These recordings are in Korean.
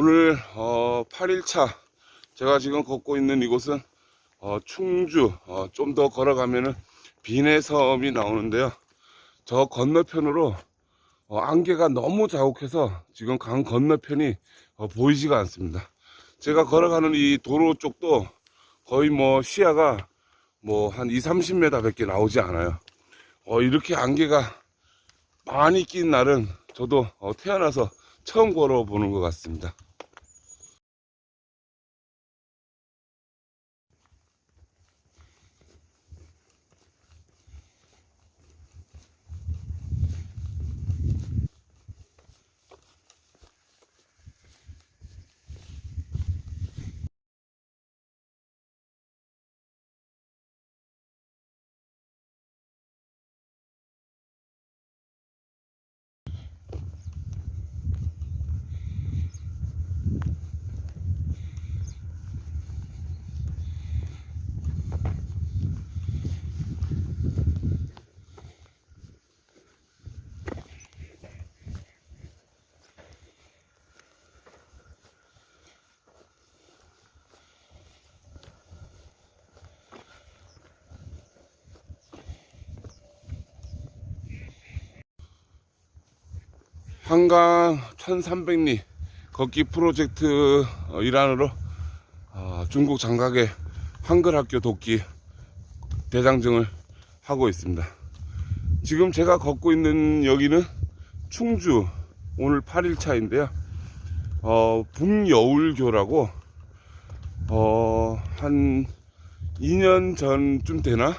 오늘 어, 8일차 제가 지금 걷고 있는 이곳은 어, 충주 어, 좀 더 걸어가면은 비내섬이 나오는데요. 저 건너편으로 어, 안개가 너무 자욱해서 지금 강 건너편이 어, 보이지가 않습니다. 제가 걸어가는 이 도로 쪽도 거의 뭐 시야가 뭐 한 2, 30m 밖에 나오지 않아요. 어, 이렇게 안개가 많이 낀 날은 저도 어, 태어나서 처음 걸어보는 것 같습니다. 한강 1300리 걷기 프로젝트 어, 일환으로 어, 중국 장각의 한글학교 돕기 대장정을 하고 있습니다. 지금 제가 걷고 있는 여기는 충주 오늘 8일차 인데요. 어, 북여울교라고 어, 한 2년 전쯤 되나?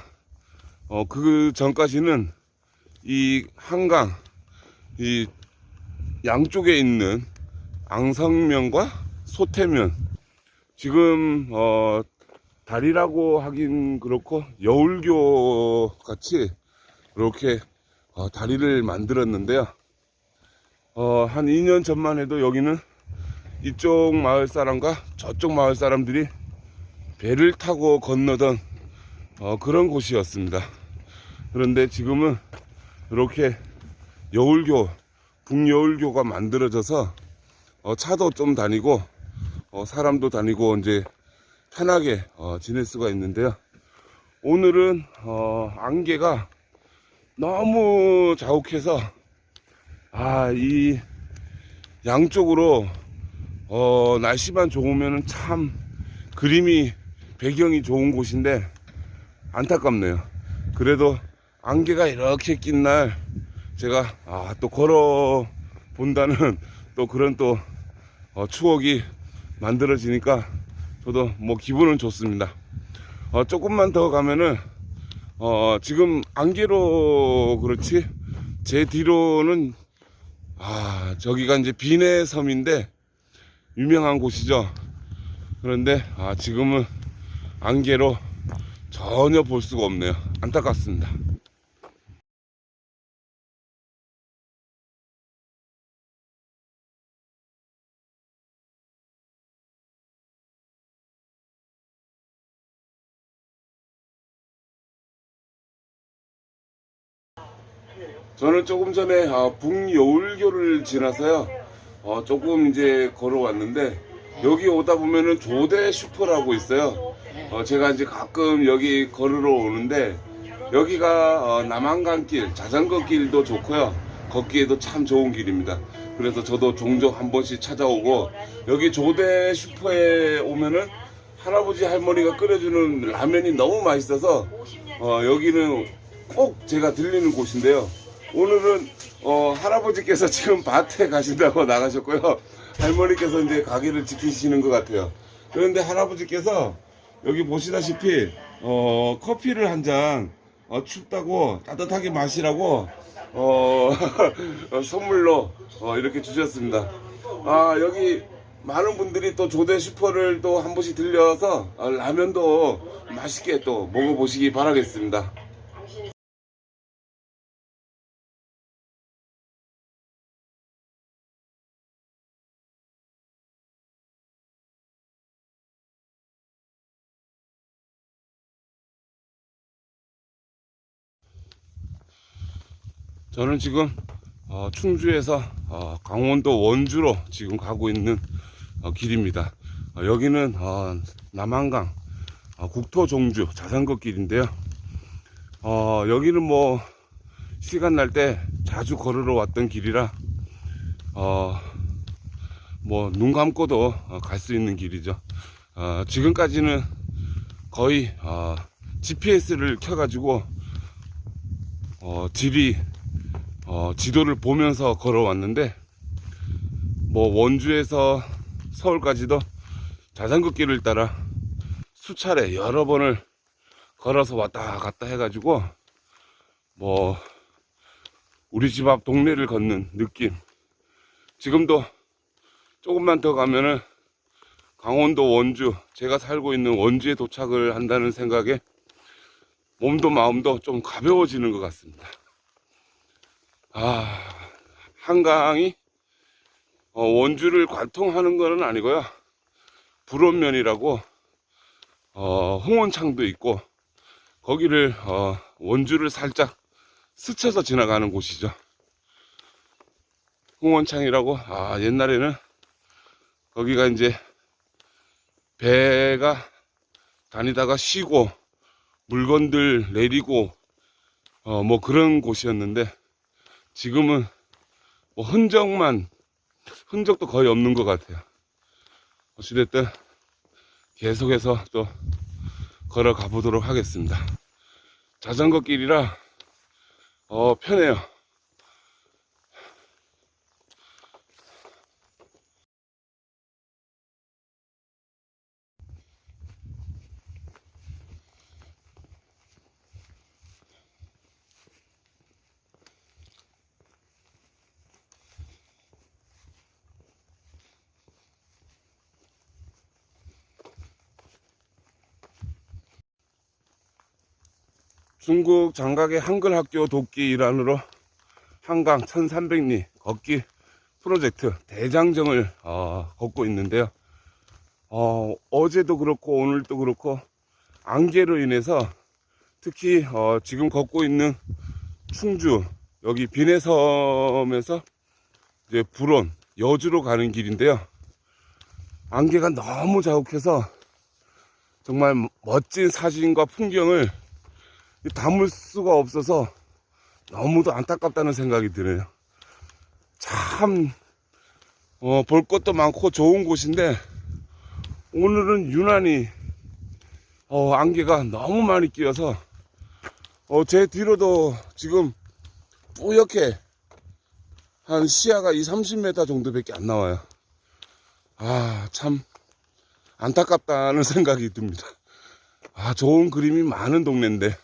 어, 그 전까지는 이 한강 이 양쪽에 있는 앙성면과 소태면 지금 어 다리라고 하긴 그렇고 여울교 같이 이렇게 어, 다리를 만들었는데요. 어, 한 2년 전만 해도 여기는 이쪽 마을 사람과 저쪽 마을 사람들이 배를 타고 건너던 어, 그런 곳이었습니다. 그런데 지금은 이렇게 여울교 북여울교가 만들어져서 어, 차도 좀 다니고 어, 사람도 다니고 이제 편하게 어, 지낼 수가 있는데요. 오늘은 어, 안개가 너무 자욱해서 아 이 양쪽으로 어, 날씨만 좋으면 참 그림이 배경이 좋은 곳인데 안타깝네요. 그래도 안개가 이렇게 낀날 제가 아, 또 걸어 본다는 또 그런 또 어, 추억이 만들어지니까 저도 뭐 기분은 좋습니다. 어, 조금만 더 가면은 어, 지금 안개로 그렇지 제 뒤로는 아 저기가 이제 비내 섬인데 유명한 곳이죠. 그런데 아 지금은 안개로 전혀 볼 수가 없네요. 안타깝습니다. 저는 조금 전에 아, 북여울교를 지나서요. 어, 조금 이제 걸어왔는데 여기 오다 보면은 조대 슈퍼라고 있어요. 어, 제가 이제 가끔 여기 걸으러 오는데 여기가 어, 남한강길 자전거 길도 좋고요. 걷기에도 참 좋은 길입니다. 그래서 저도 종종 한 번씩 찾아오고 여기 조대 슈퍼에 오면은 할아버지 할머니가 끓여주는 라면이 너무 맛있어서 어, 여기는 꼭 제가 들리는 곳인데요. 오늘은 어, 할아버지께서 지금 밭에 가신다고 나가셨고요. 할머니께서 이제 가게를 지키시는 것 같아요. 그런데 할아버지께서 여기 보시다시피 어, 커피를 한 잔 어, 춥다고 따뜻하게 마시라고 어, 어, 선물로 어, 이렇게 주셨습니다. 아 여기 많은 분들이 또 조대 슈퍼를 또 한 번씩 들려서 어, 라면도 맛있게 또 먹어보시기 바라겠습니다. 저는 지금 어, 충주에서 어, 강원도 원주로 지금 가고 있는 어, 길입니다. 어, 여기는 어, 남한강 어, 국토종주 자전거 길인데요. 어, 여기는 뭐 시간 날 때 자주 걸으러 왔던 길이라 어, 뭐 눈 감고도 갈수 있는 길이죠. 어, 지금까지는 거의 어, GPS를 켜가지고 어, 지리 어, 지도를 보면서 걸어왔는데 뭐 원주에서 서울까지도 자전거 길을 따라 수차례 여러 번을 걸어서 왔다 갔다 해가지고 뭐 우리 집 앞 동네를 걷는 느낌 지금도 조금만 더 가면은 강원도 원주 제가 살고 있는 원주에 도착을 한다는 생각에 몸도 마음도 좀 가벼워지는 것 같습니다. 아 한강이 어, 원주를 관통하는 것은 아니고요. 불원면이라고 어, 홍원창도 있고 거기를 어, 원주를 살짝 스쳐서 지나가는 곳이죠. 홍원창이라고 아 옛날에는 거기가 이제 배가 다니다가 쉬고 물건들 내리고 어, 뭐 그런 곳이었는데 지금은 뭐 흔적만 흔적도 거의 없는 것 같아요. 어찌됐든 계속해서 또 걸어가 보도록 하겠습니다. 자전거 길이라 어, 편해요. 중국 장각의 한글 학교 돕기 일환으로 한강 1300리 걷기 프로젝트 대장정을 어, 걷고 있는데요. 어, 어제도 그렇고 오늘도 그렇고 안개로 인해서 특히 어, 지금 걷고 있는 충주 여기 비내섬에서 이제 불원 여주로 가는 길인데요. 안개가 너무 자욱해서 정말 멋진 사진과 풍경을 담을 수가 없어서 너무도 안타깝다는 생각이 드네요. 참, 어, 볼 것도 많고 좋은 곳인데, 오늘은 유난히, 어, 안개가 너무 많이 끼어서, 어, 제 뒤로도 지금 뿌옇게 한 시야가 2, 30m 정도밖에 안 나와요. 아, 참, 안타깝다는 생각이 듭니다. 아, 좋은 그림이 많은 동네인데,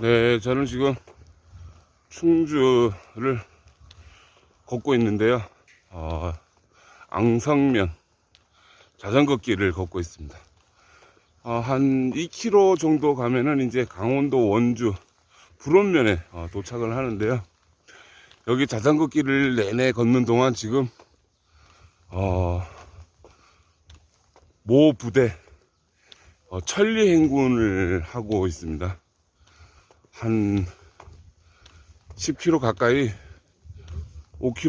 네, 저는 지금 충주를 걷고 있는데요. 어, 앙성면 자전거 길을 걷고 있습니다. 어, 한 2km 정도 가면은 이제 강원도 원주 불원면에 어, 도착을 하는데요. 여기 자전거 길을 내내 걷는 동안 지금 어, 모 부대 어, 천리 행군을 하고 있습니다. 한 10km 가까이 5km